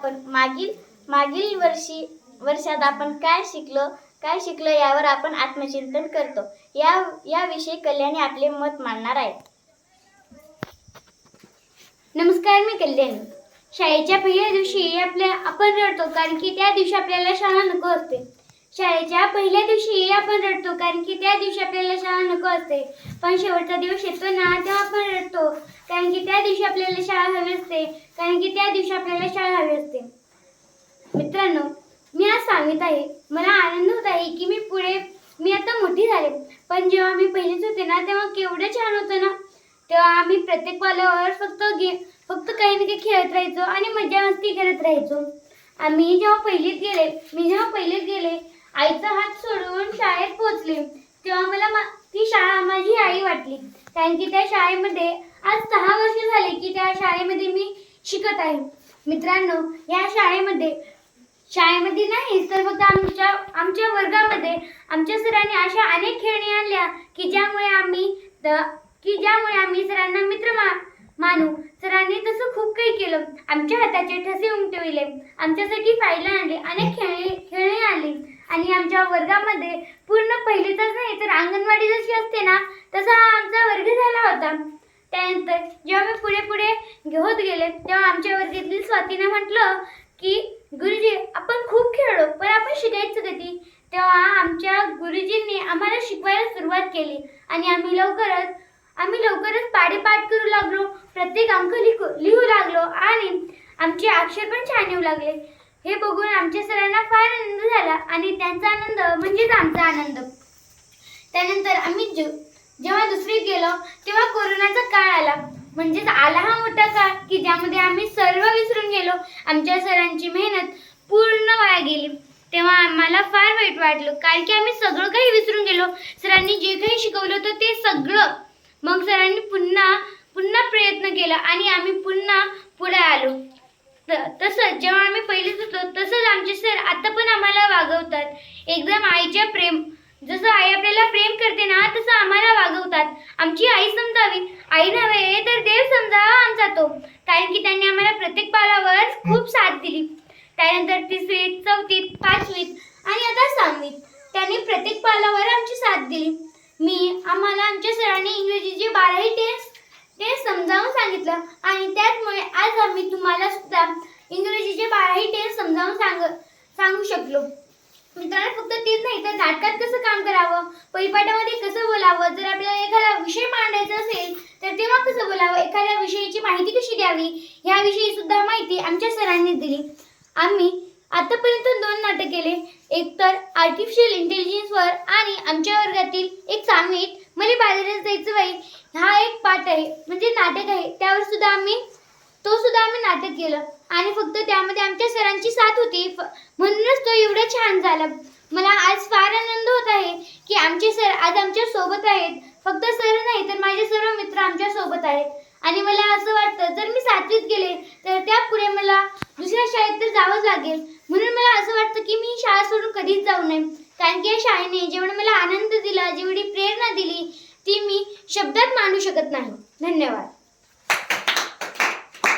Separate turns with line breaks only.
आपण मागील मागील वर्षी वर्षात आपण काय शिकलो काय शिकलो यावर आपण आत्मचिंतन करतो. या याविषयी कल्याणी आपले मत मांडणार आहे नमस्कार मी कल्याणी. शाळेच्या पहिल्या दिवशी आपल्या आपण रडतो कारण की त्या दिवशी आपल्याला शाळा नको असते. शाळेच्या पहिल्या दिवशी आपण रडतो कारण की त्या दिवशी आपल्याला शाळा नको असते. पण शेवटचा दिवस येतो ना तेव्हा आपण रडतो. कारण की त्या दिवशी आपल्याला शाळा हवी असते. कारण की त्या दिवशी आपल्याला शाळा हवी असते. मित्रांनो मी आज सांगत आहे मला आनंद होत आहे की मी पुढे मी आता मोठी झाले. पण जेव्हा मी पहिलीच होते ना तेव्हा केवढं छान होतं ना. तेव्हा आम्ही प्रत्येक पाल्यावर फक्त गे फक्त काही ना काही खेळत राहायचो आणि मजा मस्ती करत राहायचो. आम्ही जेव्हा पहिलीत गेले मी जेव्हा पहिलीत गेले आईचा हात सोडून शाळेत पोहोचले. तेव्हा मला मा- ती शाळा माझी आई वाटली. कारण की त्या शाळेमध्ये आज सहा वर्ष झाले की त्या शाळेमध्ये मी शिकत आहे. मित्रांनो या शाळेमध्ये शाळेमध्ये नाही तर फक्त आमच्या आमच्या वर्गामध्ये आमच्या सरांनी अशा अनेक खेळणी आणल्या की ज्यामुळे आम्ही की ज्यामुळे आम्ही सरांना मित्र मा मानू. सरांनी तसं खूप काही केलं. आमच्या हाताचे ठसे उमटविले. आमच्यासाठी फायला आणले. अनेक आणि आमच्या वर्गामध्ये पूर्ण पहिलीतच नाही तर अंगणवाडी जशी असते ना तसा हा आमचा वर्ग झाला होता. त्यानंतर जेव्हा मी पुढे पुढे होत गेले तेव्हा आमच्या वर्गातील स्वातीने म्हटलं की गुरुजी आपण खूप खेळलो पण आपण शिकायचं कधी? तेव्हा आमच्या गुरुजींनी आम्हाला शिकवायला सुरुवात केली आणि आम्ही लवकरच आम्ही लवकरच पाडेपाठ करू लागलो प्रत्येक अंक लिहू लिहू लागलो आणि आमचे अक्षर पण छान येऊ लागले. हे बघून आमच्या सरांना फार आनंद झाला आणि त्यांचा आनंद म्हणजेच आमचा आनंद. त्यानंतर आम्ही जे- जेव्हा दुसरीत गेलो तेव्हा कोरोनाचा काळ आला. म्हणजेच आला हा मोठा काळ की ज्यामध्ये आम्ही सर्व विसरून गेलो. आमच्या सरांची मेहनत पूर्ण वाया गेली. तेव्हा आम्हाला फार वाईट वाटलं. कारण की आम्ही सगळं काही विसरून गेलो. सरांनी जे काही शिकवलं होतं ते सगळं. मग सरांनी पुन्हा पुन्हा प्रयत्न केला आणि आम्ही पुन्हा पुढे आलो. तसंच जेव्हा आम्ही पहिलीच होतो तसंच आमचे सर आता पण आम्हाला वागवतात. एकदम आईच्या प्रेम जसं आई आपल्याला प्रेम करते ना तसं आम्हाला वागवतात. आमची आई समजावी. आई नव्हे तर देव समजावा आमचा तो. कारण की त्यांनी आम्हाला प्रत्येक पालावर खूप साथ दिली. त्यानंतर तिसरीत चौथीत पाचवीत आणि आता सहावीत. त्यांनी प्रत्येक पालावर आमची साथ दिली. मी आम्हाला आमच्या सरांनी इंग्रजीचे बाराही टेस्ट ते सांगितलं. आणि त्याचमुळे आज आम्ही तुम्हाला सुद्धा इंग्रजीचे बाराही टेस्ट समजावून सांग सांगू शकलो. मित्रांनो फक्त तेच नाही तर नाटकात कसं काम करावं? परिपाठामध्ये कसं बोलावं? जर आपल्याला एखादा विषय मांडायचा असेल तर तेव्हा कसं बोलावं? एखाद्या विषयाची माहिती कशी द्यावी? ह्याविषयी सुद्धा माहिती आमच्या सरांनी दिली. आम्ही आतापर्यंत दोन नाटक केले. एक तर आर्टिफिशियल इंटेलिजन्सवर आणि आमच्या वर्गातील एक सामीत मला बाजारात जायचं बाई. हा एक पाठ आहे म्हणजे नाटक आहे. त्यावर सुद्धा आम्ही तो सुद्धा आम्ही नाटक केलं. आणि फक्त त्यामध्ये आमच्या सरांची साथ होती. फ- म्हणूनच तो एवढं छान झाला. मला आज फार आनंद होत आहे की आमचे सर आज आमच्यासोबत आहेत. फक्त सर नाही तर माझे सर्व मित्र आमच्यासोबत आहेत. आणि मला असं वाटतं जर मी सातवीत गेले तर त्यापुढे मला दुसऱ्या शाळेत तर जावंच लागेल. म्हणून मला असं वाटतं की मी शाळा सोडून कधीच जाऊ नये. कारण की या शाळेने जेवढं मला आनंद दिला दिली ती मी शब्दात मांडू शकत नाही. धन्यवाद.